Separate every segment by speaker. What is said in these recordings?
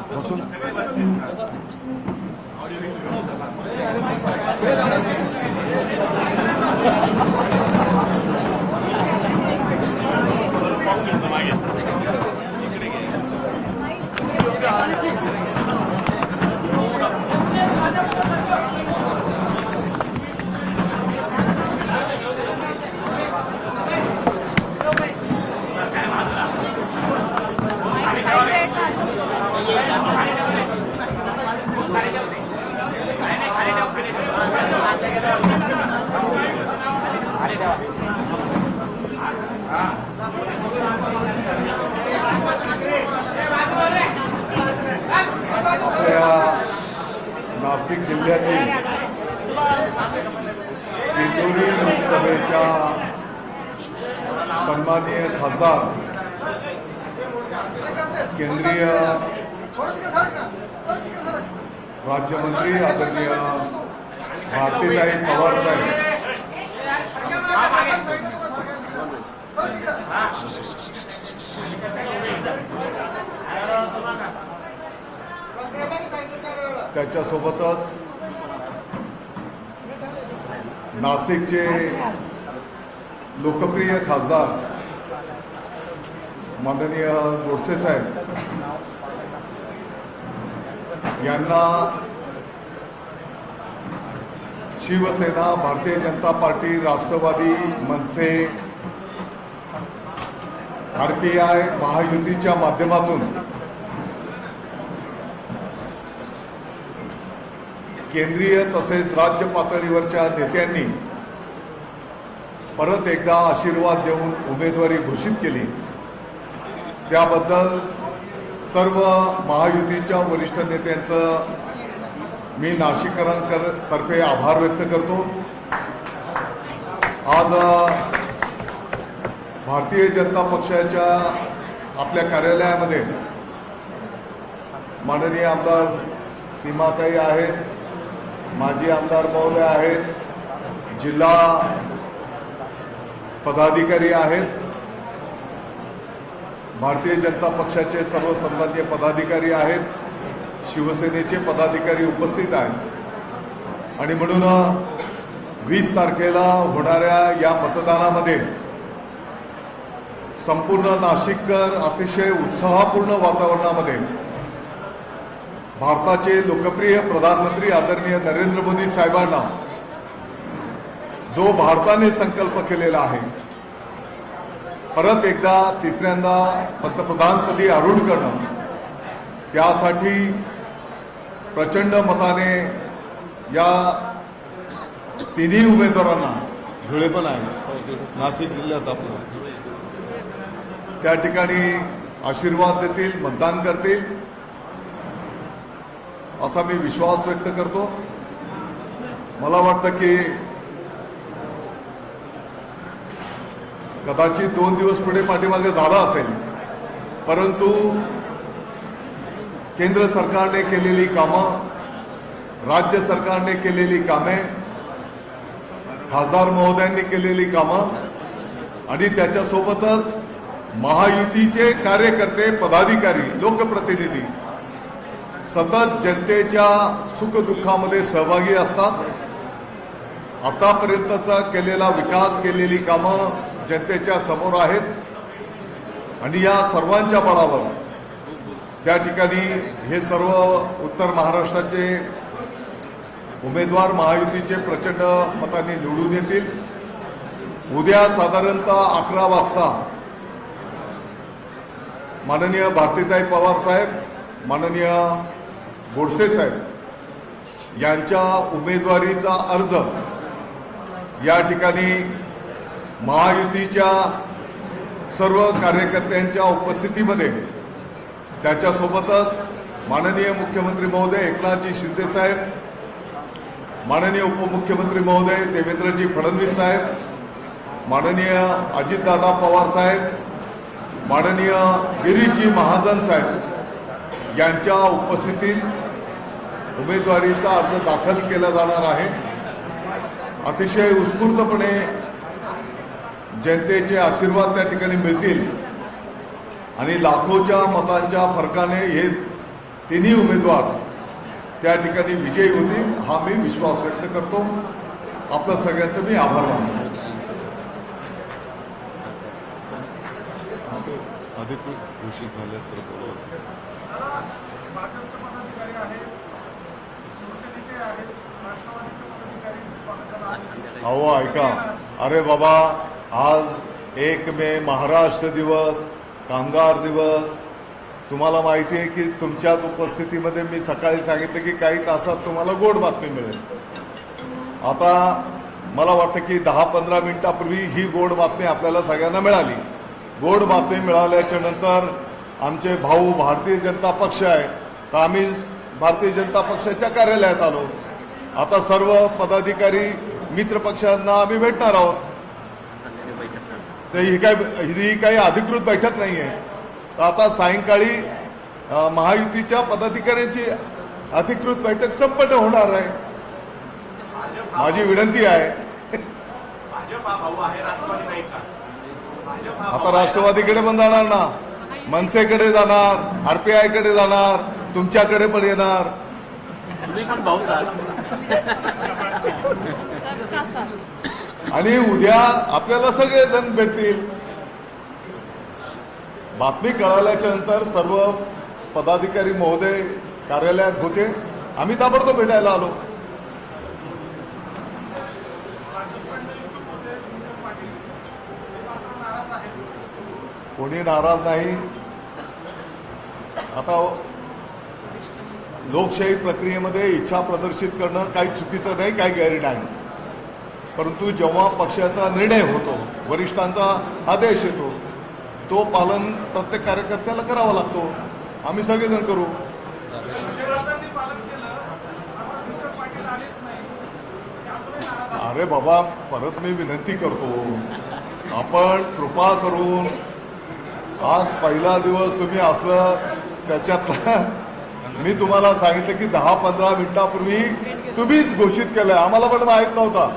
Speaker 1: बसून नाशिक जिल्ह्यातील दिंडोरी लोकसभेच्या सन्माननीय खासदार केंद्रीय राज्यमंत्री आदरणीय भारतीताई पवार साहेब. त्याच्यासोबतच नाशिकचे लोकप्रिय खासदार माननीय गोडसे साहेब यांना Shivsena Bharatiya Janata party Rashtravadi Manase R P I महायुतीच्या माध्यमातून केंद्रीय तसेच राज्य पातळीवरच्या नेत्यांनी परत एकदा आशीर्वाद देऊन उमेदवारी घोषित केली. त्याबद्दल सर्व महायुतीच्या वरिष्ठ नेत्यांचं मी नाशिककरांकर तर्फे आभार व्यक्त करतो. आज भारतीय जनता पक्षाच्या आपल्या कार्यालयामध्ये माननीय आमदार सीमाताई आहेत माजी आमदार महोदय आहेत जिल्हा पदाधिकारी आहेत भारतीय जनता पक्षाचे सर्व सन्मान्य पदाधिकारी आहेत शिवसेनेचे पदाधिकारी उपस्थित आहेत. आणि म्हणून वीस तारखेला होणाऱ्या या मतदानामध्ये संपूर्ण नाशिककर अतिशय उत्साहपूर्ण वातावरणामध्ये भारताचे लोकप्रिय प्रधानमंत्री आदरणीय नरेंद्र मोदी साहेबांना जो भारताने संकल्प केलेला आहे परत एकदा तिसऱ्यांदा पंतप्रधानपदी आरूढ करणं त्यासाठी प्रचंड मताने या तिन्ही उमेदवारांना
Speaker 2: धुळे पण आहे. नाशिक जिल्ह्यात आपलं.
Speaker 1: त्या ठिकाणी आशीर्वाद देतील मतदान करतील. असा मी विश्वास व्यक्त करतो. मला वाटतं की कदाचित दोन दिवस पुढे पाठीमागे झाला असेल. परंतु केंद्र सरकारने केलेली कामं राज्य सरकारने केलेली कामे खासदार महोदयांनी केलेली कामं आणि त्याच्यासोबतच महायुतीचे कार्यकर्ते पदाधिकारी लोकप्रतिनिधी सतत जनतेच्या सुखदुःखामध्ये सहभागी असतात. आतापर्यंतचा केलेला विकास केलेली कामं जनतेच्या समोर आहेत. आणि या सर्वांच्या बळावर त्या ठिकाणी हे सर्व उत्तर महाराष्ट्राचे उमेदवार महायुतीचे प्रचंड मताने निवडून येतील. उद्या साधारणतः अकरा वाजता माननीय भारतीताई पवार साहेब माननीय गोडसे साहेब यांच्या उमेदवारीचा अर्ज या ठिकाणी महायुतीच्या सर्व कार्यकर्त्यांच्या उपस्थितीमध्ये त्याच्यासोबतच माननीय मुख्यमंत्री महोदय एकनाथजी शिंदे साहेब माननीय उपमुख्यमंत्री महोदय देवेंद्रजी फडणवीस साहेब माननीय अजितदादा पवार साहेब माननीय गिरीजी महाजन साहेब यांच्या उपस्थितीत उमेदवारीचा अर्ज दाखल केला जाणार आहे. अतिशय उत्स्फूर्तपणे जनतेचे आशीर्वाद त्या ठिकाणी मिळतील. आणि लाखोच्या मतांच्या फरकाने हे तिन्ही उमेदवार त्या ठिकाणी विजयी होतील हा मी विश्वास व्यक्त करतो. आपलं सगळ्यांचं मी आभार मानतो.
Speaker 2: अधिकृत घोषित झाले तर.
Speaker 1: अहो ऐका. अरे बाबा आज एक मे महाराष्ट्र दिवस. कामगार दिवस. तुम्हाला माहिती आहे की तुमच्याच उपस्थितीमध्ये मी सकाळी सांगितलं की काही तासात तुम्हाला गोड बातमी मिळेल. आता मला वाटतं की दहा पंधरा मिनिटापूर्वी ही गोड बातमी आपल्याला सगळ्यांना मिळाली. गोड बातमी मिळाल्याच्या नंतर आमचे भाऊ भारतीय जनता पक्ष आहे. तर आम्ही भारतीय जनता पक्षाच्या कार्यालयात आलो. आता सर्व पदाधिकारी मित्र पक्षांना आम्ही भेटणार आहोत. तर ही काय ही काही अधिकृत बैठक नाही आहे तर आता सायंकाळी महायुतीच्या पदाधिकाऱ्यांची अधिकृत बैठक संपन्न होणार आहे. माझी विनंती आहे.
Speaker 3: भाजप भाऊ आहे राष्ट्रवादी नाही का? भाजप
Speaker 1: आता राष्ट्रवादीकडे पण जाणार ना. मनसेकडे जाणार आरपीआयकडे जाणार तुमच्याकडे पण येणार. आणि उद्या आपल्याला सगळे जण भेटतील. बातमी कळाल्याच्या नंतर सर्व पदाधिकारी महोदय कार्यालयात होते. आम्ही ताबडतोब भेटायला आलो. कोणी नाराज नाही. आता लोकशाही प्रक्रियेमध्ये इच्छा प्रदर्शित करणं काही चुकीचं नाही काही गैर नाही परंतु जेव्हा पक्षाचा निर्णय होतो वरिष्ठांचा आदेश येतो तो पालन प्रत्येक कार्यकर्त्याला करावा लागतो. आम्ही सगळेजण करू. अरे बाबा परत मी विनंती करतो. आपण कृपा करून आज पहिला दिवस तुम्ही असलं त्याच्यात मी तुम्हाला सांगितलं की दहा पंधरा मिनिटापूर्वी तुम्हीच घोषित केलंय. आम्हाला पण माहीत नव्हता.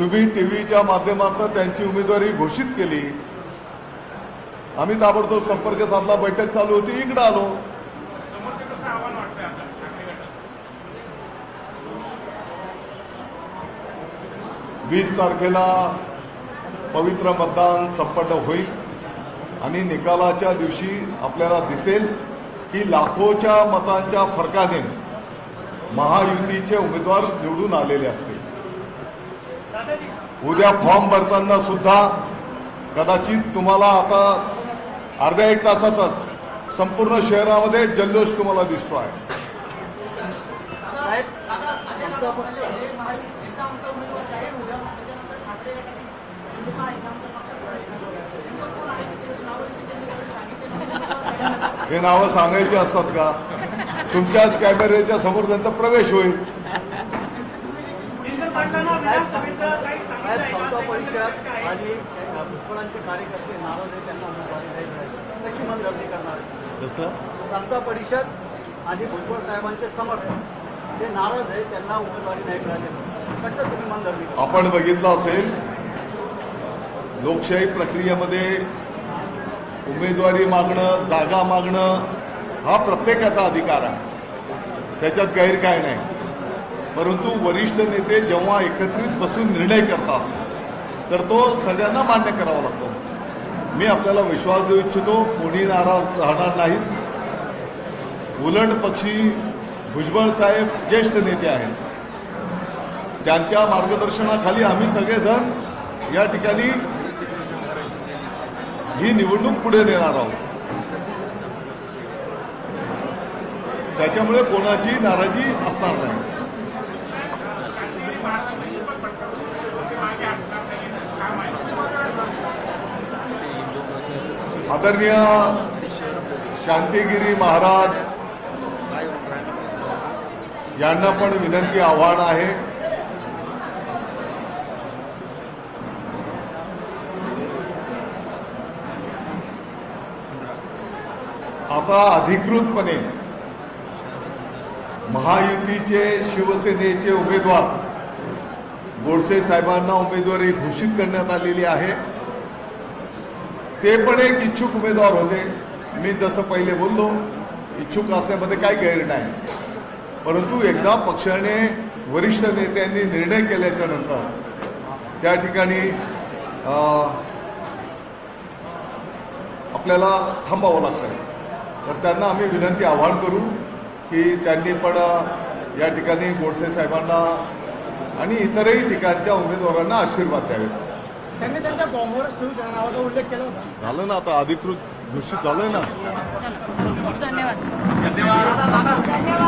Speaker 1: तुम्ही टी व्हीच्या माध्यमातून त्यांची उमेदवारी घोषित केली. आम्ही ताबडतोब संपर्क साधला बैठक चालू होती इकडे आलो. वीस तारखेला पवित्र मतदान संपन्न होईल आणि निकालाच्या दिवशी आपल्याला दिसेल की लाखोच्या मतांच्या फरकाने महायुतीचे उमेदवार निवडून आलेले असतील. उद्या फॉर्म भरताना सुद्धा कदाचित तुम्हाला आता अर्ध्या एक तासातच संपूर्ण शहरामध्ये जल्लोष तुम्हाला दिसतो आहे. हे नावं सांगायची असतात का? तुमच्याच कॅमेऱ्याच्या समोर त्यांचा प्रवेश होईल
Speaker 3: दिग्गज पाटलांना विधानसभेचं काही
Speaker 4: साहेब
Speaker 3: सांगितलंय
Speaker 4: समता
Speaker 3: का?
Speaker 4: परिषद आणि भुजबळांचे कार्यकर्ते नाराज त्यांना उमेदवारी नाही मिळाली कशी मनधरणी करणार?
Speaker 2: जसं
Speaker 4: समता परिषद आणि भुजबळ साहेबांचे समर्थक ते नाराज आहे त्यांना उमेदवारी नाही मिळाली. कसं तुम्ही मनधरणी?
Speaker 1: आपण बघितलं असेल लोकशाही प्रक्रियेमध्ये उमेदवारी मागणं जागा मागणं हा प्रत्येकाचा अधिकार आहे. त्याच्यात गैर काय नाही. परंतु वरिष्ठ नेते जेव्हा एकत्रित बसून निर्णय करतात तर तो सगळ्यांना मान्य करावा लागतो. मी आपल्याला विश्वास देऊ इच्छितो कोणी नाराज राहणार नाहीत. उलट पक्षी भुजबळ साहेब ज्येष्ठ नेते आहेत. त्यांच्या मार्गदर्शनाखाली आम्ही सगळेजण या ठिकाणी ही निवडणूक पुढे नेणार आहोत. त्याच्यामुळे कोणाची नाराजी असणार नाही. आदरणीय शांतिगिरी महाराज यांना पण विनंती आव्हान आहे. आता अधिकृतपणे महायुतीचे शिवसेनेचे उमेदवार गोडसे साहेबांना उमेदवारी घोषित करण्यात आलेली आहे. ते पण एक इच्छुक उमेदवार होते. मी जसं पहिले बोललो इच्छुक असण्यामध्ये काही गैर नाही. परंतु एकदा पक्षाने वरिष्ठ नेत्यांनी निर्णय केल्याच्यानंतर त्या ठिकाणी आपल्याला थांबावं लागतं तर त्यांना आम्ही विनंती आवाहन करू की त्यांनी पण या ठिकाणी गोडसे साहेबांना आणि इतरही ठिकाणच्या उमेदवारांना आशीर्वाद द्यावेत.
Speaker 5: त्यांनी त्यांच्या बॉम्बवर शिवसेना नावाचा उल्लेख केला होता.
Speaker 2: झालं ना आता अधिकृत घोषित झालंय ना.
Speaker 6: धन्यवाद.
Speaker 7: धन्यवाद.